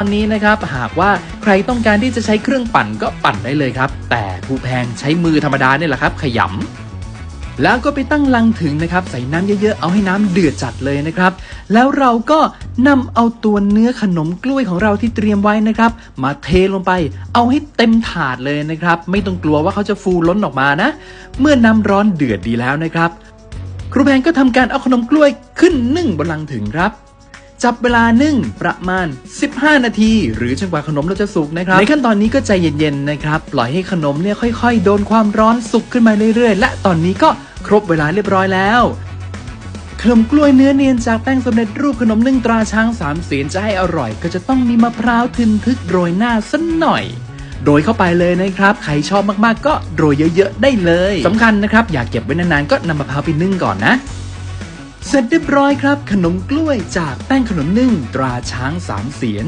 ตอนนี้นะครับหากว่าใครต้องการที่จะใช้เครื่องปั่นก็ปั่นได้เลยครับ แต่ผู้แพงใช้มือธรรมดาเนี่ยแหละครับ ขยำแล้วก็ไปตั้งลังถึงนะครับ ใส่น้ำเยอะๆ เอาให้น้ำเดือดจัดเลยนะครับ แล้วเราก็นำเอาตัวเนื้อขนมกล้วยของเราที่เตรียมไว้นะครับ มาเทลงไป เอาให้เต็มถาดเลยนะครับ ไม่ต้องกลัวว่าเขาจะฟูล้นออกมานะ เมื่อน้ำร้อนเดือดดีแล้วนะครับ ครูแพงก็ทำการเอาขนมกล้วยขึ้นนึ่งบนลังถึงครับ จับเวลานึ่งประมาณ 15 นาที หรือจนกว่าขนมเราจะสุกนะครับ ในขั้นตอนนี้ก็ใจเย็นๆนะครับ ปล่อยให้ขนมเนี่ยค่อยๆ โดนความร้อนสุกขึ้นมาเรื่อยๆ และตอนนี้ก็ครบเวลาเรียบร้อยแล้วขนมกล้วยเนื้อเนียนจากแป้งสำเร็จรูปขนมนึ่งตราช้างสามเสียนจะให้อร่อย ก็จะต้องมีมะพร้าวทึนทึกโรยหน้าสักหน่อยโรยเข้าไปเลยนะครับ ใครชอบมากๆ ก็โรยเยอะๆ ได้เลยสำคัญนะครับ อยากเก็บไว้นานๆ ก็นำมะพร้าวไปนึ่งก่อนนะ เสร็จเรียบร้อยครับ ขนมกล้วยจากแป้งขนมนึ่งตราช้างสามเสียน